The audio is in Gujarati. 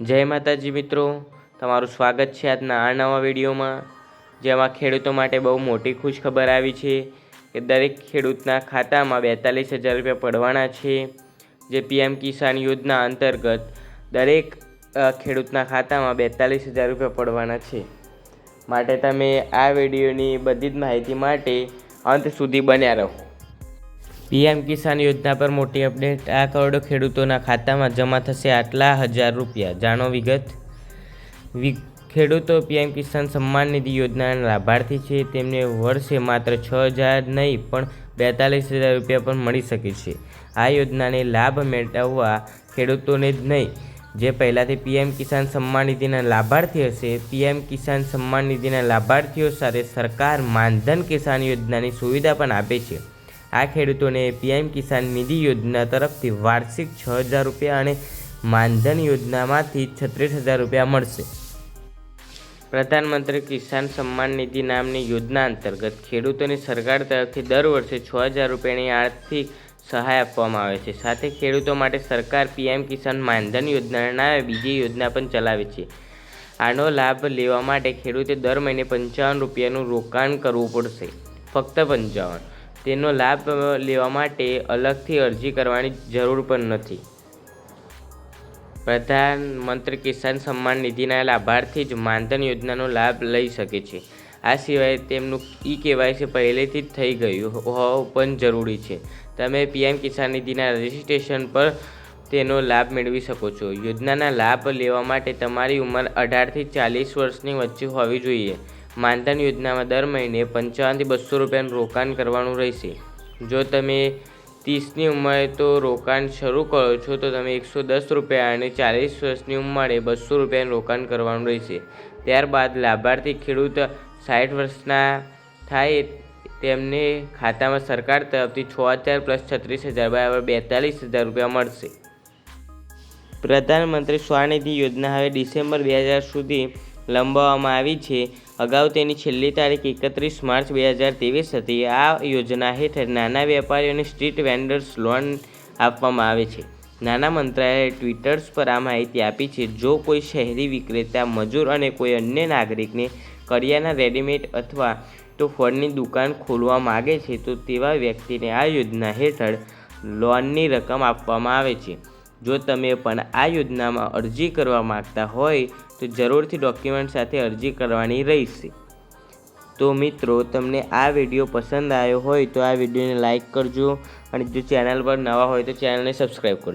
જય માતાજી મિત્રો. તમારું સ્વાગત છે આજના આ નવા વિડીયોમાં. જેમાં ખેડૂતો માટે બહુ મોટી ખુશખબર આવી છે કે દરેક ખેડૂતના ખાતામાં બેતાલીસ હજાર રૂપિયા પડવાના છે. જે પીએમ કિસાન યોજના અંતર્ગત દરેક ખેડૂતના ખાતામાં બેતાલીસ હજાર રૂપિયા પડવાના છે. માટે તમે આ વિડીયોની બધી જ માહિતી માટે અંત સુધી બન્યા રહો. પીએમ કિસાન યોજના પર મોટી અપડેટ. આ કરોડો ખેડૂતોના ખાતામાં જમા થશે આટલા હજાર રૂપિયા. જાણો વિગત? ખેડૂતો પીએમ કિસાન સન્માન નિધિ યોજનાના લાભાર્થી છે. તેમને વર્ષે માત્ર છ હજાર નહીં, પણ બેતાલીસ હજાર રૂપિયા પણ મળી શકે છે. આ યોજનાને લાભ મેળવવા ખેડૂતોને જ નહીં, જે પહેલાંથી પીએમ કિસાન સન્માન નિધિના લાભાર્થી હશે. પીએમ કિસાન સન્માન નિધિના લાભાર્થીઓ સાથે સરકાર માનધન કિસાન યોજનાની સુવિધા પણ આપે છે. આ ખેડૂતોને પીએમ કિસાન નિધિ યોજના તરફથી વાર્ષિક છ હજાર રૂપિયા અને માનધન યોજનામાંથી છત્રીસ હજાર રૂપિયા મળશે. પ્રધાનમંત્રી કિસાન સન્માન નિધિ નામની યોજના અંતર્ગત ખેડૂતોને સરકાર તરફથી દર વર્ષે છ હજાર રૂપિયાની આર્થિક સહાય આપવામાં આવે છે. સાથે ખેડૂતો માટે સરકાર પીએમ કિસાન માનધન યોજનાના નામે બીજી યોજના પણ ચલાવે છે. આનો લાભ લેવા માટે ખેડૂતે દર મહિને પંચાવન રૂપિયાનું રોકાણ કરવું પડશે. ફક્ત પંચાવન. તેનો લાભ લેવા માટે અલગથી અરજી કરવાની જરૂર પણ નથી. પ્રધાનમંત્રી કિસાન સન્માન નિધિના લાભાર્થી જ માનધન યોજનાનો લાભ લઈ શકે છે. આ સિવાય તેમનું ઈ કેવાયસી પહેલેથી જ થઈ ગયું હોવું પણ જરૂરી છે. તમે પીએમ કિસાન નિધિના રજિસ્ટ્રેશન પર તેનો લાભ મેળવી શકો છો. યોજનાના લાભ લેવા માટે તમારી ઉંમર અઢારથી ચાલીસ વર્ષની વચ્ચે હોવી જોઈએ. માનધન યોજનામાં દર મહિને પંચાવનથી બસો રૂપિયાનું રોકાણ કરવાનું રહેશે. જો તમે ત્રીસની ઉંમરે તો રોકાણ શરૂ કરો છો, તો તમે એકસો દસ રૂપિયા અને ચાલીસ વર્ષની ઉંમરે બસો રૂપિયાનું રોકાણ કરવાનું રહેશે. ત્યારબાદ લાભાર્થી ખેડૂત સાઠ વર્ષના થાય તેમને ખાતામાં સરકાર તરફથી છ હજાર પ્લસ છત્રીસ હજાર બરાબર બેતાલીસ હજાર રૂપિયા મળશે. પ્રધાનમંત્રી સ્વનિધિ યોજના હવે ડિસેમ્બર બે હજાર સુધી લંબાવવામાં આવી છે. અગાઉ તેની છેલ્લી તારીખ એકત્રીસ માર્ચ બે હજાર ત્રેવીસ હતી. આ યોજના હેઠળ નાના વેપારીઓને સ્ટ્રીટ વેન્ડર્સ લોન આપવામાં આવે છે. નાના મંત્રાલયે ટ્વિટર્સ પર આ માહિતી આપી છે, જો કોઈ શહેરી વિક્રેતા, મજૂર અને કોઈ અન્ય નાગરિકને કરિયાના રેડીમેડ અથવા તો ફળની દુકાન ખોલવા માગે છે, તો તેવા વ્યક્તિને આ યોજના હેઠળ લોનની રકમ આપવામાં આવે છે. જો તમે પણ આ યોજનામાં અરજી કરવા માગતા હોય, તો જરૂરથી ડોક્યુમેન્ટ સાથે અરજી કરવાની રહેશે. તો મિત્રો, તમને આ વીડિયો પસંદ આવ્યો હોય, તો આ વિડીયોને લાઇક કરજો અને જો ચેનલ પર નવા હોય, તો ચેનલને સબસ્ક્રાઈબ કરજો.